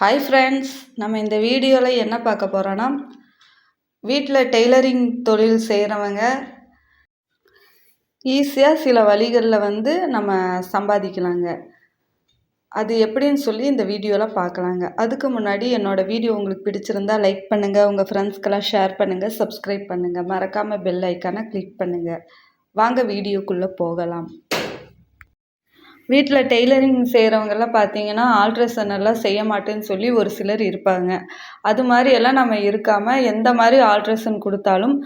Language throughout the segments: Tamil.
ஹாய் ஃப்ரெண்ட்ஸ் நம்ம இந்த வீடியோவில் என்ன பார்க்க போகிறோன்னா வீட்டில் டெய்லரிங் தொழில் செய்கிறவங்க ஈஸியாக சில வழிகளில் வந்து நம்ம சம்பாதிக்கலாங்க. அது எப்படின்னு சொல்லி இந்த வீடியோவில் பார்க்கலாங்க. அதுக்கு முன்னாடி என்னோடய வீடியோ உங்களுக்கு பிடிச்சிருந்தா லைக் பண்ணுங்கள் உங்கள் ஃப்ரெண்ட்ஸ்க்கெல்லாம் ஷேர் பண்ணுங்கள் சப்ஸ்கிரைப் பண்ணுங்கள் மறக்காமல் பெல் ஐக்கானை கிளிக் பண்ணுங்கள் வாங்க வீடியோக்குள்ளே போகலாம். வீட்டில் டெய்லரிங் செய்கிறவங்கெல்லாம் பார்த்தீங்கன்னா ஆல்ட்ரேஷன் எல்லாம் செய்ய மாட்டேன்னு சொல்லி ஒரு சிலர் இருப்பாங்க. அது மாதிரி எல்லாம் நம்ம இருக்காமல் எந்த மாதிரி ஆல்ட்ரேஷன் கொடுத்தாலும்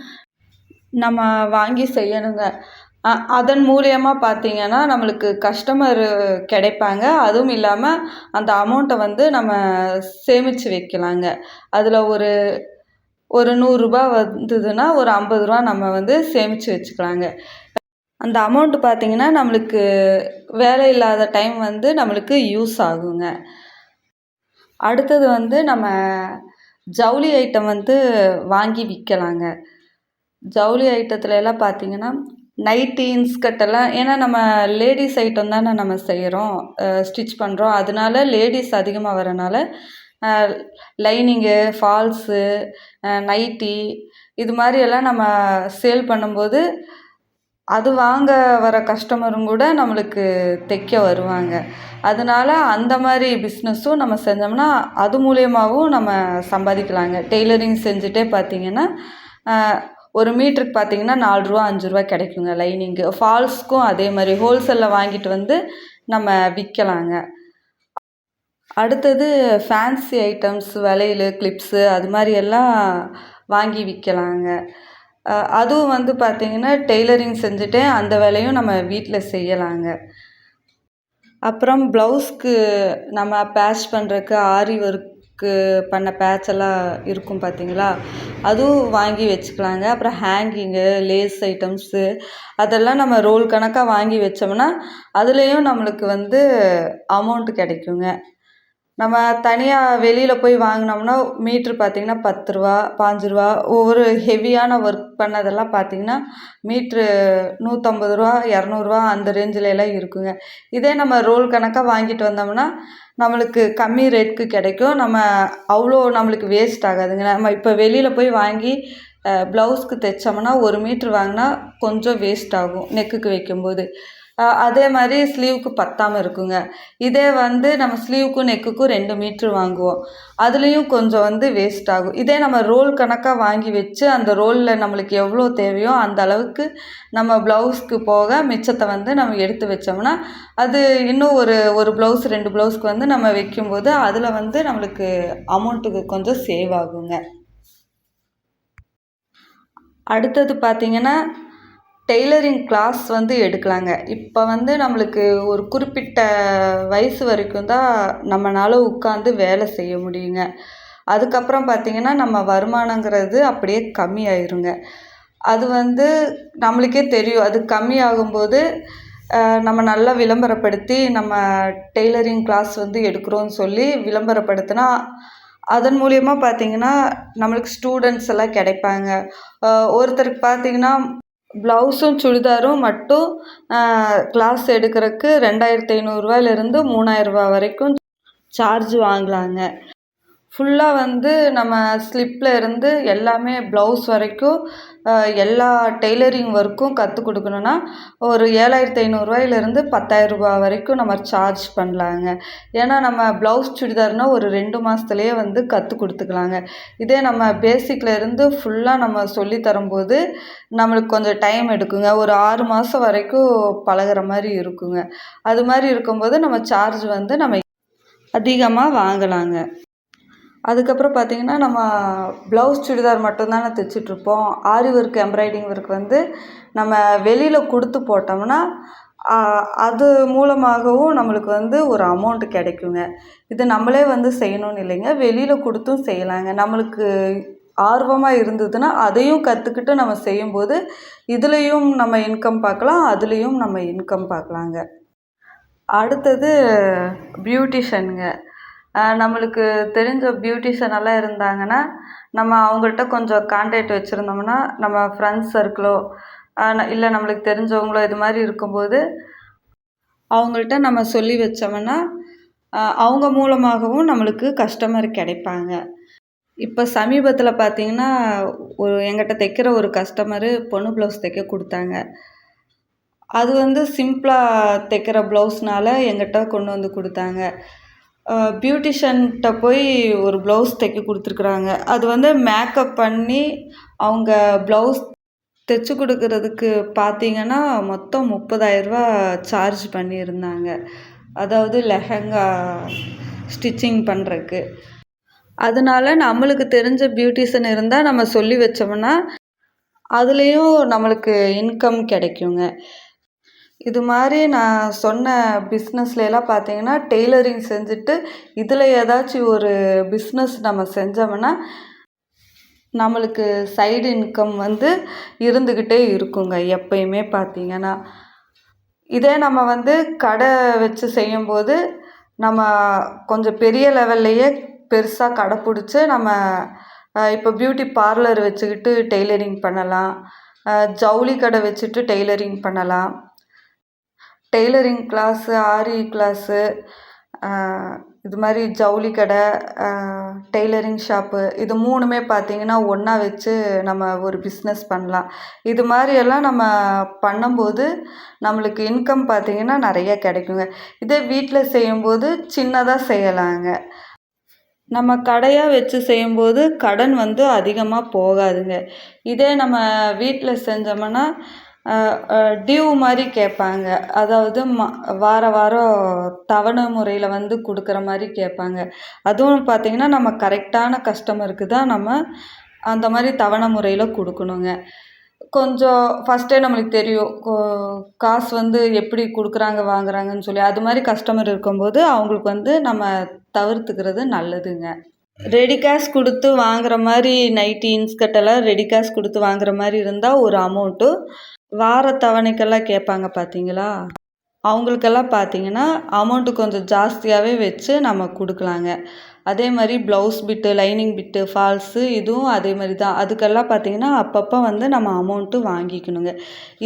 நம்ம வாங்கி செய்யணுங்க. அதன் மூலியமாக பார்த்தீங்கன்னா நம்மளுக்கு கஸ்டமர் கிடைப்பாங்க. அதுவும் இல்லாமல் அந்த அமௌண்ட்டை வந்து நம்ம சேமித்து வைக்கலாங்க. அதில் ஒரு ஒரு நூறுரூபா வந்ததுன்னா ஒரு ஐம்பது ரூபா நம்ம வந்து சேமித்து வச்சுக்கலாங்க. அந்த அமௌண்ட்டு பார்த்திங்கன்னா நம்மளுக்கு வேலை இல்லாத டைம் வந்து நம்மளுக்கு யூஸ் ஆகுங்க. அடுத்தது வந்து நம்ம ஜவுளி ஐட்டம் வந்து வாங்கி விற்கலாங்க ஜவுளி ஐட்டத்துல எல்லாம் பார்த்திங்கன்னா நைட்டி இன்ஸ்கர்ட்டெல்லாம் ஏன்னா நம்ம லேடிஸ் ஐட்டம் தானே நம்ம செய்கிறோம் ஸ்டிச் பண்ணுறோம் அதனால லேடிஸ் அதிகமாக வரனால லைனிங்கு ஃபால்ஸு நைட்டி இது மாதிரி எல்லாம் நம்ம சேல் பண்ணும்போது அது வாங்க வர கஸ்டமரும் கூட நம்மளுக்கு தைக்க வருவாங்க. அதனால அந்த மாதிரி பிஸ்னஸும் நம்ம செஞ்சோம்னா அது மூலியமாகவும் நம்ம சம்பாதிக்கலாங்க. டெய்லரிங் செஞ்சுட்டே பார்த்திங்கன்னா ஒரு மீட்டருக்கு பார்த்திங்கன்னா நாலு ரூபா அஞ்சு ரூபா கிடைக்குங்க லைனிங்கு ஃபால்ஸ்க்கும் அதே மாதிரி ஹோல்சேலில் வாங்கிட்டு வந்து நம்ம விற்கலாங்க அடுத்தது ஃபேன்சி ஐட்டம்ஸ் வளையல் கிளிப்ஸு அது மாதிரி எல்லாம் வாங்கி விற்கலாங்க அதுவும் வந்து பார்த்திங்கன்னா டெய்லரிங் செஞ்சுட்டு அந்த வேலையும் நம்ம வீட்டில் செய்யலாங்க. அப்புறம் ப்ளவுஸ்க்கு நம்ம பேட்ச் பண்ணுறக்கு ஆரி ஒர்க்கு பண்ண பேட்ச் எல்லாம் இருக்கும் பார்த்தீங்களா அதுவும் வாங்கி வச்சுக்கலாங்க. அப்புறம் ஹேங்கிங்கு லேஸ் ஐட்டம்ஸு அதெல்லாம் நம்ம ரோல் கணக்காக வாங்கி வச்சோம்னா அதுலேயும் நம்மளுக்கு வந்து அமௌண்ட்டு கிடைக்குங்க. நம்ம தனியாக வெளியில் போய் வாங்கினோம்னா மீட்ரு பார்த்திங்கன்னா பத்து ரூபா பாஞ்சு ரூபா ஒவ்வொரு ஹெவியான ஒர்க் பண்ணதெல்லாம் பார்த்திங்கன்னா மீட்ரு நூற்றம்பது ரூபா இரநூறுவா அந்த ரேஞ்சிலலாம் எல்லாம் இருக்குங்க. இதே நம்ம ரோல் கணக்காக வாங்கிட்டு வந்தோம்னா நம்மளுக்கு கம்மி ரேட்டுக்கு கிடைக்கும். நம்ம அவ்வளோ நம்மளுக்கு வேஸ்ட் ஆகாதுங்க. நம்ம இப்போ வெளியில் போய் வாங்கி ப்ளவுஸ்க்கு தைச்சோம்னா ஒரு மீட்ரு வாங்கினா கொஞ்சம் வேஸ்ட் ஆகும் நெக்குக்கு வைக்கும்போது. அதே மாதிரி ஸ்லீவுக்கு பத்தாமல் இருக்குங்க. இதே வந்து நம்ம ஸ்லீவுக்கும் நெக்குக்கும் ரெண்டு மீட்ரு வாங்குவோம். அதுலேயும் கொஞ்சம் வந்து வேஸ்ட் ஆகும். இதே நம்ம ரோல் கணக்காக வாங்கி வச்சு அந்த ரோலில் நம்மளுக்கு எவ்வளோ தேவையோ அந்த அளவுக்கு நம்ம ப்ளவுஸ்க்கு போக மிச்சத்தை வந்து நம்ம எடுத்து வச்சோம்னா அது இன்னும் ஒரு ஒரு ப்ளவுஸ் ரெண்டு ப்ளவுஸ்க்கு வந்து நம்ம வைக்கும்போது அதில் வந்து நம்மளுக்கு அமௌண்ட்டுக்கு கொஞ்சம் சேவ் ஆகுங்க. அடுத்தது பார்த்திங்கன்னா டெய்லரிங் கிளாஸ் வந்து எடுக்கலாங்க. இப்போ வந்து நம்மளுக்கு ஒரு குறிப்பிட்ட வயசு வரைக்கும் தான் நம்மளால உட்காந்து வேலை செய்ய முடியுங்க. அதுக்கப்புறம் பார்த்திங்கன்னா நம்ம வருமானங்கிறது அப்படியே கம்மியாயிருங்க. அது வந்து நம்மளுக்கே தெரியும். அது கம்மியாகும்போது நம்ம நல்லா விளம்பரப்படுத்தி நம்ம டெய்லரிங் கிளாஸ் வந்து எடுக்கிறோன்னு சொல்லி விளம்பரப்படுத்தினா அதன் மூலியமாக பார்த்திங்கன்னா நம்மளுக்கு ஸ்டூடெண்ட்ஸ் எல்லாம் கிடைப்பாங்க. ஒருத்தருக்கு பார்த்திங்கன்னா ப்ளவுஸும் சுடிதாரும் மட்டும் கிளாஸ் எடுக்கிறக்கு ரெண்டாயிரத்தி ஐநூறுரூவாயிலேருந்து மூணாயிரரூபா வரைக்கும் சார்ஜ் வாங்கலாங்க. ஃபுல்லாக வந்து நம்ம ஸ்லிப்பில் இருந்து எல்லாமே ப்ளவுஸ் வரைக்கும் எல்லா டெய்லரிங் ஒர்க்கும் கற்றுக் கொடுக்கணுன்னா ஒரு ஏழாயிரத்தி ஐநூறுரூவாயிலேருந்து பத்தாயிரரூபா வரைக்கும் நம்ம சார்ஜ் பண்ணலாங்க. ஏன்னா நம்ம ப்ளவுஸ் சுடிதார்னால் ஒரு ரெண்டு மாதத்துலேயே வந்து கற்றுக் கொடுத்துக்கலாங்க. இதே நம்ம பேசிக்கில் இருந்து ஃபுல்லாக நம்ம சொல்லி தரும்போது நம்மளுக்கு கொஞ்சம் டைம் எடுக்குங்க. ஒரு ஆறு மாதம் வரைக்கும் பழகிற மாதிரி இருக்குங்க. அது மாதிரி இருக்கும்போது நம்ம சார்ஜ் வந்து நம்ம அதிகமாக வாங்கலாங்க. அதுக்கப்புறம் பார்த்திங்கன்னா நம்ம ப்ளவுஸ் சுடிதார் மட்டும்தானே தைச்சிட்ருப்போம். ஆரி ஒர்க் எம்ப்ராய்டிங் ஒர்க் வந்து நம்ம வெளியில் கொடுத்து போட்டோம்னா அது மூலமாகவும் நம்மளுக்கு வந்து ஒரு அமௌண்ட் கிடைக்குங்க. இது நம்மளே வந்து செய்யணும்னு இல்லைங்க. வெளியில் கொடுத்தும் செய்யலாங்க. நம்மளுக்கு ஆர்வமாக இருந்ததுன்னா அதையும் கற்றுக்கிட்டு நம்ம செய்யும்போது இதுலேயும் நம்ம இன்கம் பார்க்கலாம் அதுலேயும் நம்ம இன்கம் பார்க்கலாங்க. அடுத்தது பியூட்டிஷனுங்க நம்மளுக்கு தெரிஞ்ச பியூட்டிஷியன் எல்லாம் இருந்தாங்கன்னா நம்ம அவங்கள்ட்ட கொஞ்சம் கான்டாக்ட் வச்சுருந்தோம்னா நம்ம ஃப்ரெண்ட்ஸ் சர்க்கிளோ இல்லை நம்மளுக்கு தெரிஞ்சவங்களோ இது மாதிரி இருக்கும்போது அவங்கள்ட்ட நம்ம சொல்லி வச்சோம்னா அவங்க மூலமாகவும் நம்மளுக்கு கஸ்டமர் கிடைப்பாங்க. இப்போ சமீபத்தில் பார்த்தீங்கன்னா ஒரு எங்கிட்ட தைக்கிற ஒரு கஸ்டமரு பொண்ணு ப்ளவுஸ் தைக்க கொடுத்தாங்க. அது வந்து சிம்பிளாக தைக்கிற ப்ளவுஸ்னால் எங்கிட்ட கொண்டு வந்து கொடுத்தாங்க. பியூட்டிஷன்கிட்ட போய் ஒரு ப்ளவுஸ் தைக்க கொடுத்துருக்குறாங்க. அது வந்து மேக்கப் பண்ணி அவங்க ப்ளவுஸ் தைச்சி கொடுக்குறதுக்கு பார்த்தீங்கன்னா மொத்தம் முப்பதாயிரரூபா சார்ஜ் பண்ணியிருந்தாங்க. அதாவது லெஹங்கா ஸ்டிச்சிங் பண்ணுறக்கு அதனால நம்மளுக்கு தெரிஞ்ச பியூட்டிஷன் இருந்தால் நம்ம சொல்லி வச்சோம்னா அதுலேயும் நம்மளுக்கு இன்கம் கிடைக்குங்க. இது மாதிரி நான் சொன்ன பிஸ்னஸ்லலாம் பார்த்தீங்கன்னா டெய்லரிங் செஞ்சுட்டு இதில் ஏதாச்சும் ஒரு பிஸ்னஸ் நம்ம செஞ்சோம்னா நம்மளுக்கு சைடு இன்கம் வந்து இருந்துக்கிட்டே இருக்குங்க எப்பயுமே பார்த்தீங்கன்னா இதே நம்ம வந்து கடை வச்சு செய்யும்போது நம்ம கொஞ்சம் பெரிய லெவல்லையே பெருசாக கடை பிடிச்சி நம்ம இப்போ பியூட்டி பார்லர் வச்சுக்கிட்டு டெய்லரிங் பண்ணலாம். ஜவுளி கடை வச்சுட்டு டெய்லரிங் பண்ணலாம். டெய்லரிங் கிளாஸு ஆரி கிளாஸு இது மாதிரி ஜவுளி கடை டெய்லரிங் ஷாப்பு இது மூணுமே பார்த்திங்கன்னா ஒன்றா வச்சு நம்ம ஒரு பிஸ்னஸ் பண்ணலாம். இது மாதிரியெல்லாம் நம்ம பண்ணும்போது நம்மளுக்கு இன்கம் பார்த்திங்கன்னா நிறைய கிடைக்குங்க. இதே வீட்டில் செய்யும்போது சின்னதாக செய்யலாங்க. நம்ம கடையாக வச்சு செய்யும்போது கடன் வந்து அதிகமாக போகாதுங்க. இதே நம்ம வீட்டில் செஞ்சோம்னா டியூ மாதிரி கேட்பாங்க. அதாவது ம வார வாரம் தவணை முறையில் வந்து கொடுக்குற மாதிரி கேட்பாங்க. அதுவும் பார்த்திங்கன்னா நம்ம கரெக்டான கஸ்டமருக்கு தான் நம்ம அந்த மாதிரி தவணை முறையில் கொடுக்கணுங்க. கொஞ்சம் ஃபஸ்ட்டே நம்மளுக்கு தெரியும். காசு வந்து எப்படி கொடுக்குறாங்க வாங்குறாங்கன்னு சொல்லி அது மாதிரி கஸ்டமர் இருக்கும்போது அவங்களுக்கு வந்து நம்ம தவிர்த்துக்கிறது நல்லதுங்க. ரெடி கேஷ் கொடுத்து வாங்குற மாதிரி நைட்டி இன்ஸ்கர்ட்டெல்லாம் ரெடி கேஷ் கொடுத்து வாங்குற மாதிரி இருந்தால் ஒரு அமௌண்ட்டு வார தவணைக்கெல்லாம் கேட்பாங்க பார்த்தீங்களா? அவங்களுக்கெல்லாம் பார்த்தீங்கன்னா அமௌண்ட்டு கொஞ்சம் ஜாஸ்தியாகவே வச்சு நம்ம கொடுக்கலாங்க. அதே மாதிரி blouse bit lining bit falls இதுவும் அதே மாதிரி தான். அதுக்கெல்லாம் பார்த்தீங்கன்னா அப்பப்போ வந்து நம்ம அமௌண்ட்டு வாங்கிக்கணுங்க.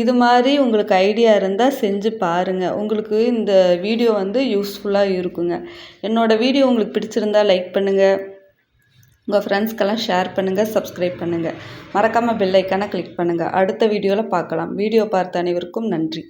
இது மாதிரி உங்களுக்கு ஐடியா இருந்தால் செஞ்சு பாருங்கள் உங்களுக்கு இந்த வீடியோ வந்து யூஸ்ஃபுல்லாக இருக்குங்க. என்னோடய வீடியோ உங்களுக்கு பிடிச்சிருந்தா லைக் பண்ணுங்கள் உங்கள் ஃப்ரெண்ட்ஸ்க்கெல்லாம் ஷேர் பண்ணுங்கள் சப்ஸ்கிரைப் பண்ணுங்கள் மறக்காமல் பெல்லைக்கான கிளிக் பண்ணுங்கள் அடுத்த வீடியோவில் பார்க்கலாம். வீடியோ பார்த்த அனைவருக்கும் நன்றி.